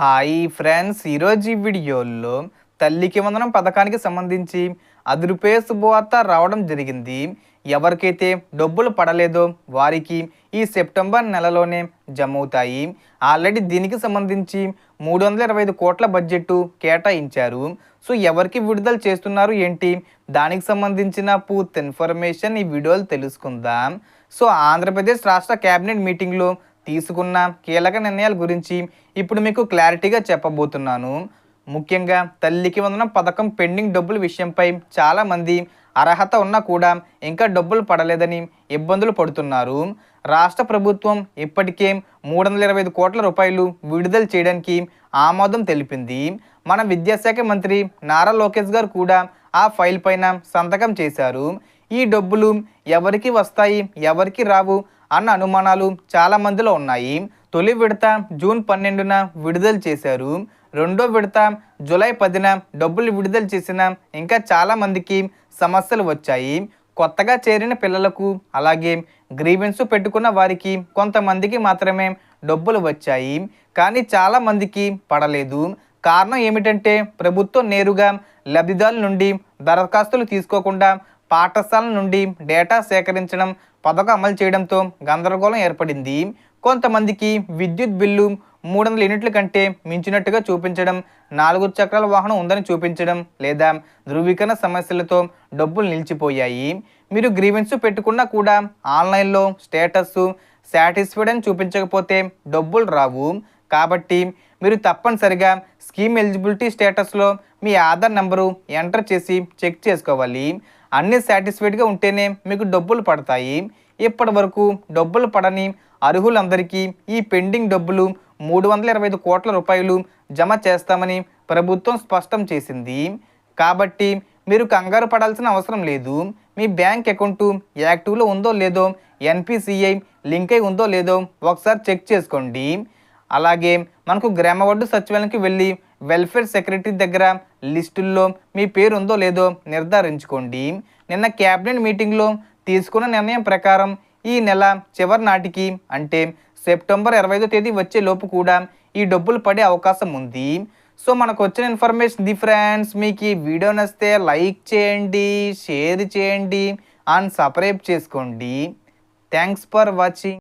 Hi friends ఈరోజు ఈ వీడియోలో తల్లికి వందనం పథకానికి సంబంధించి అది రూపాయ శుభవార్త రావడం జరిగింది. ఎవరికైతే డబ్బులు పడలేదో వారికి ఈ సెప్టెంబర్ నెలలోనే జమ అవుతాయి ఆల్రెడీ దీనికి సంబంధించి మూడు వందల ఇరవై ఐదు కోట్ల బడ్జెట్ కేటాయించారు. సో ఎవరికి విడుదల చేస్తున్నారు ఏంటి? దానికి సంబంధించిన పూర్తి ఇన్ఫర్మేషన్ ఈ వీడియోలో తెలుసుకుందాం. సో ఆంధ్రప్రదేశ్ రాష్ట్ర కేబినెట్ మీటింగ్లో తీసుకున్న కీలక నిర్ణయాల గురించి ఇప్పుడు మీకు క్లారిటీగా చెప్పబోతున్నాను. ముఖ్యంగా తల్లికి వందనం పథకం పెండింగ్ డబ్బుల విషయంపై చాలామంది అర్హత ఉన్నా కూడా ఇంకా డబ్బులు పడలేదని ఇబ్బందులు పడుతున్నారు. రాష్ట్ర ప్రభుత్వం ఇప్పటికే మూడు వందల ఇరవై ఐదు కోట్ల రూపాయలు విడుదల చేయడానికి ఆమోదం తెలిపింది. మన విద్యాశాఖ మంత్రి నారా లోకేష్ గారు కూడా ఆ ఫైల్ పైన సంతకం చేశారు. ఈ డబ్బులు ఎవరికి వస్తాయి ఎవరికి రావు అన్న అనుమానాలు చాలా మందిలో ఉన్నాయి. తొలి విడత జూన్ పన్నెండున విడుదల చేశారు. రెండో విడత జూలై పదిన డబ్బులు విడుదల చేసిన ఇంకా చాలా మందికి సమస్యలు వచ్చాయి. కొత్తగా చేరిన పిల్లలకు అలాగే గ్రీవెన్స్ పెట్టుకున్న వారికి కొంతమందికి మాత్రమే డబ్బులు వచ్చాయి. కానీ చాలా మందికి పడలేదు. కారణం ఏమిటంటే ప్రభుత్వం నేరుగా లబ్ధిదారుల నుండి దరఖాస్తులు తీసుకోకుండా పాఠశాల నుండి డేటా సేకరించడం పథకం అమలు చేయడంతో గందరగోళం ఏర్పడింది. కొంతమందికి విద్యుత్ బిల్లు మూడు వందల యూనిట్ల కంటే మించినట్టుగా చూపించడం నాలుగు చక్రాల వాహనం ఉందని చూపించడం లేదా ధృవీకరణ సమస్యలతో డబ్బులు నిలిచిపోయాయి. మీరు గ్రీవెన్స్ పెట్టుకున్నా కూడా ఆన్లైన్లో స్టేటస్ సాటిస్ఫైడ్ అని చూపించకపోతే డబ్బులు రావు. కాబట్టి మీరు తప్పనిసరిగా స్కీమ్ ఎలిజిబిలిటీ స్టేటస్లో మీ ఆధార్ నెంబరు ఎంటర్ చేసి చెక్ చేసుకోవాలి. అన్ని సాటిస్ఫైడ్గా ఉంటేనే మీకు డబ్బులు పడతాయి. ఇప్పటి వరకు డబ్బులు పడని అర్హులందరికీ ఈ పెండింగ్ డబ్బులు మూడు వందల ఇరవై ఐదు కోట్ల రూపాయలు జమ చేస్తామని ప్రభుత్వం స్పష్టం చేసింది. కాబట్టి మీరు కంగారు పడాల్సిన అవసరం లేదు. మీ బ్యాంక్ అకౌంటు యాక్టివ్లో ఉందో లేదో ఎన్పిసిఐ లింక్ అయి ఉందో లేదో ఒకసారి చెక్ చేసుకోండి. అలాగే మనకు గ్రామ వడ్డు సచివాలయానికి వెళ్ళి వెల్ఫేర్ సెక్రటరీ దగ్గర లిస్టుల్లో మీ పేరు ఉందో లేదో నిర్ధారించుకోండి. నిన్న క్యాబినెట్ మీటింగ్లో తీసుకున్న నిర్ణయం ప్రకారం ఈ నెల చివరి నాటికి అంటే సెప్టెంబర్ ఇరవై ఐదో తేదీ వచ్చే లోపు కూడా ఈ డబ్బులు పడే అవకాశం ఉంది. సో మనకు వచ్చిన ఇన్ఫర్మేషన్ ది ఫ్రెండ్స్ మీకు ఈ వీడియో నచ్చితే లైక్ చేయండి షేర్ చేయండి అండ్ సబ్స్క్రైబ్ చేసుకోండి. Thanks for watching